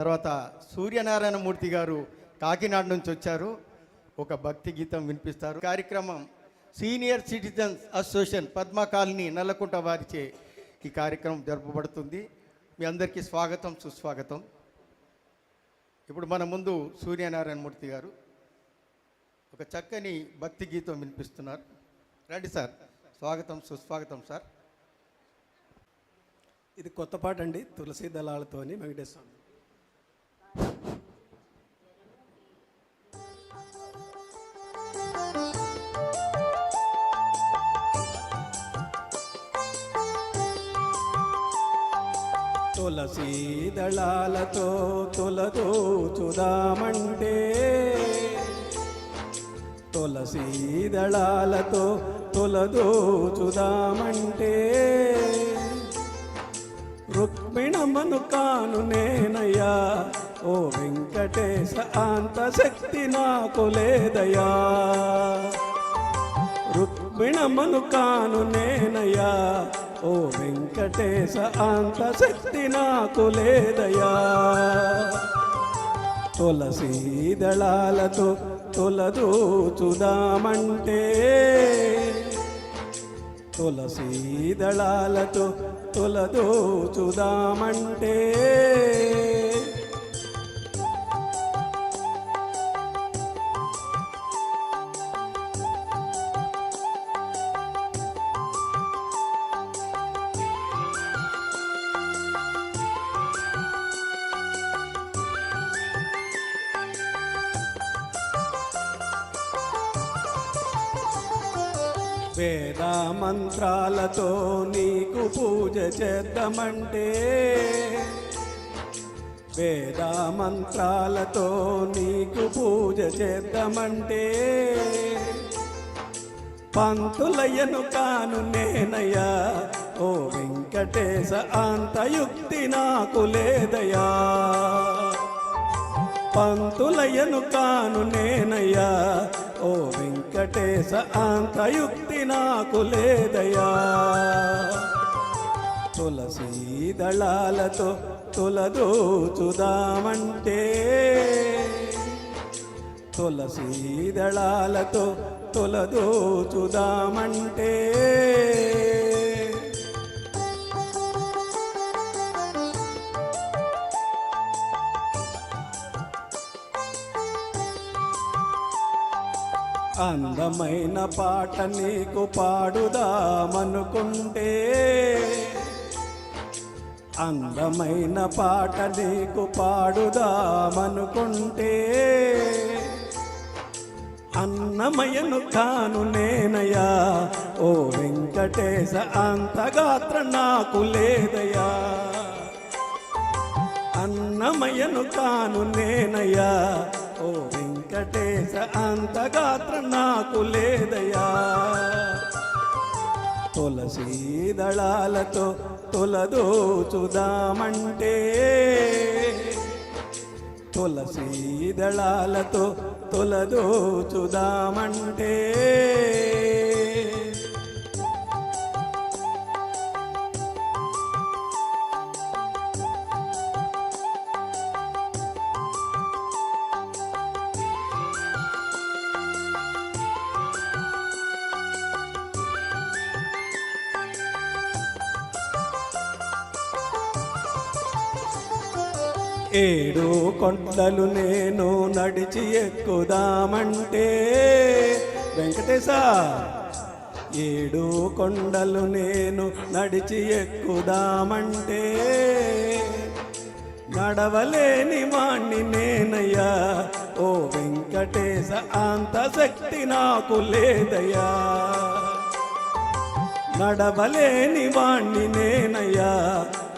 తర్వాత సూర్యనారాయణమూర్తి గారు కాకినాడ నుంచి వచ్చారు. ఒక భక్తి గీతం వినిపిస్తారు. కార్యక్రమం senior citizens association Padma colony Nallakunta వారిచే ఈ కార్యక్రమం జరపబడుతుంది. మీ అందరికీ స్వాగతం సుస్వాగతం. ఇప్పుడు మన ముందు సూర్యనారాయణమూర్తి గారు ఒక చక్కని భక్తి గీతం వినిపిస్తున్నారు. రండి సార్. స్వాగతం సుస్వాగతం సార్. ఇది కొత్త పాట అండి. తులసి దళాలతోని వెంకటేశ్వర తులసీదళాలతో తులసి దళాలతో తులదూచుదామంటే. తులసి దళాలతో రుక్మిణమను కాను నేనయ్యా ఓ వెంకటేశ అంత శక్తి నాకు లేదయా రుక్మిణమను కాను నేనయ్యా ఓ వెంకటేశ అంత శక్తి నాకు లేదయా తులసి దళాలతో తులదూచుదామంటే తులసి దళాలతో తులదూచుదామంటే వేద మంత్రాలతో నీకు పూజ చేద్దామంటే. వేద మంత్రాలతో నీకు పూజ చేద్దామంటే. పంతులయ్యను కాను నేనయ్యా ఓ వెంకటేశ అంతయుక్తి నాకు లేదయ్యా. పంతులయ్యను కాను నేనయ్యా వెంకటేశ అంతయుక్తి నాకు లేదయా తులసి దళాలతో తులదోచుదామంటే తులసి దళాలతో తులదోచుదామంటే అందమైన పాట నీకు పాడుదామనుకుంటే అందమైన పాట నీకు పాడుదామనుకుంటే అన్నమయను తాను నేనయ్యా ఓ వెంకటేశ అంతగాత్ర నాకు లేదయ్యా. అన్నమయను తాను నేనయ్యా ఓ వెంకటేశ అంతగాత్ర నాకు లేదయా తులసి దళాలతో తులదోచుదామంటే తులసి దళాలతో తులదోచుదామంటే ఏడు కొండలు నేను నడిచి ఎక్కుదామంటే వెంకటేశ ఏడు కొండలు నేను నడిచి ఎక్కుదామంటే నడవలేని వాణ్ణి నేనయ్యా ఓ వెంకటేశ అంత శక్తి నాకు లేదయ్యా. నడవలేని వాణ్ణి నేనయ్యా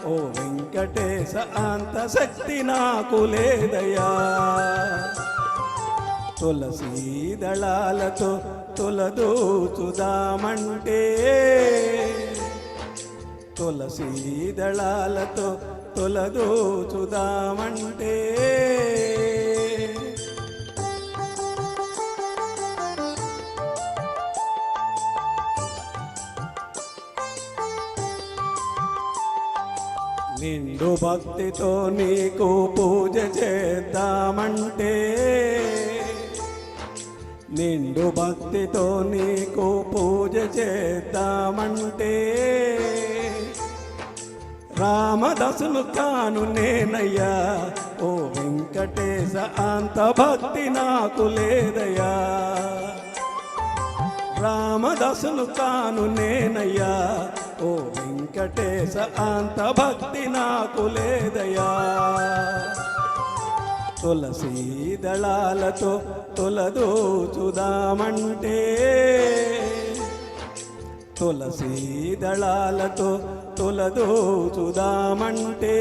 ఓ వెంకటేశ అంత శక్తి నాకు లేదయా తులసి దళాలతో తులదూచుదామంటే తులసి దళాలతో తులదూచుదామంటే నిండు భక్తితో నీకు పూజ చేద్దామంటే నిండు భక్తితో నీకు పూజ చేద్దామంటే రామదసులు కాను నేనయ్యా ఓ వెంకటేశ అంత భక్తి నాకు లేదయ్యా. రామదాసులు తాను నేనయ్యా. ఓ వెంకటేశ అంత భక్తి నాకు లేదయ్యా. తులసీ దళాలతో తొలదోచుదామంటే తులసీ దళాలతో తొలదోచుదామంటే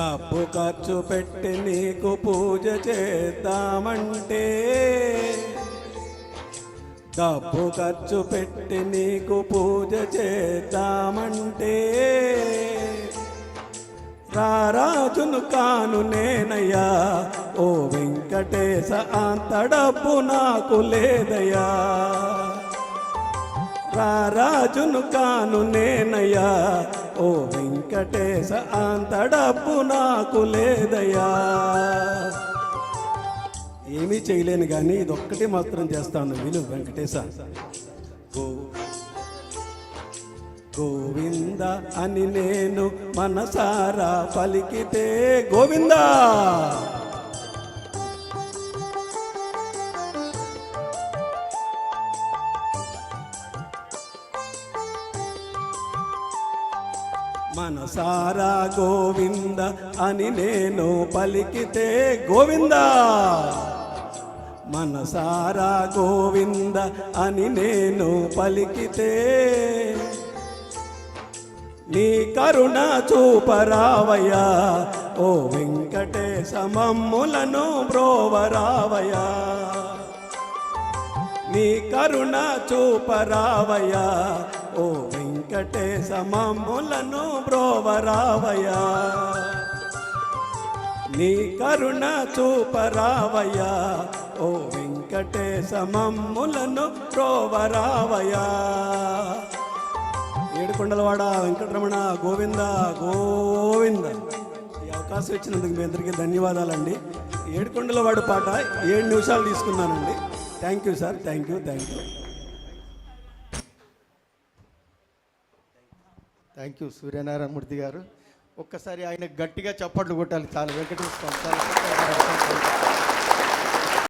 డబ్బు ఖర్చు పెట్టి నీకు పూజ చేద్దామంటే డబ్బు ఖర్చు పెట్టి నీకు పూజ చేద్దామంటే రారాజును కాను నేనయ్యా. ఓ వెంకటేశ అంత డబ్బు నాకు లేదయ్యా. రారాజును కాను నేనయ్యా. ఓ వెంకటేశ అంత డబ్బు నాకు లేదయ్యా. ఏమీ చేయలేను కానీ ఇదొక్కటి మాత్రం చేస్తాను. విను వెంకటేశ. గో గోవింద అని నేను మనసారా పలికితే గోవిందా! మనసారా గోవింద అని నేను పలికితే గోవింద. మనసారా గోవింద అని నేను పలికితే నీ కరుణ చూపరావయ్యా. ఓ వెంకటేశమమ్ములను బ్రోవరావయ్యా. నీ కరుణ చూపరావయ్యా. ఓ వెంకటేశ మమ్ములను బ్రోవరావయ్యా నీ కరుణ చూపరావయ్యా. ఓ వెంకటేశ మమ్ములను బ్రోవరావయ్యా ఏడుకొండలవాడ వెంకటరమణ గోవింద గోవింద. ఈ అవకాశం ఇచ్చినందుకు మీ అందరికీ ధన్యవాదాలండి. ఏడుకొండలవాడు పాట ఏడు నిమిషాలు తీసుకున్నానండి. Thank you sir thank you thank you thank you Suryanarayanamurthy garu. ఒక్కసారి ఆయన గట్టిగా చప్పట్లు కొట్టాలి. చాలా వెంకటేశ్వర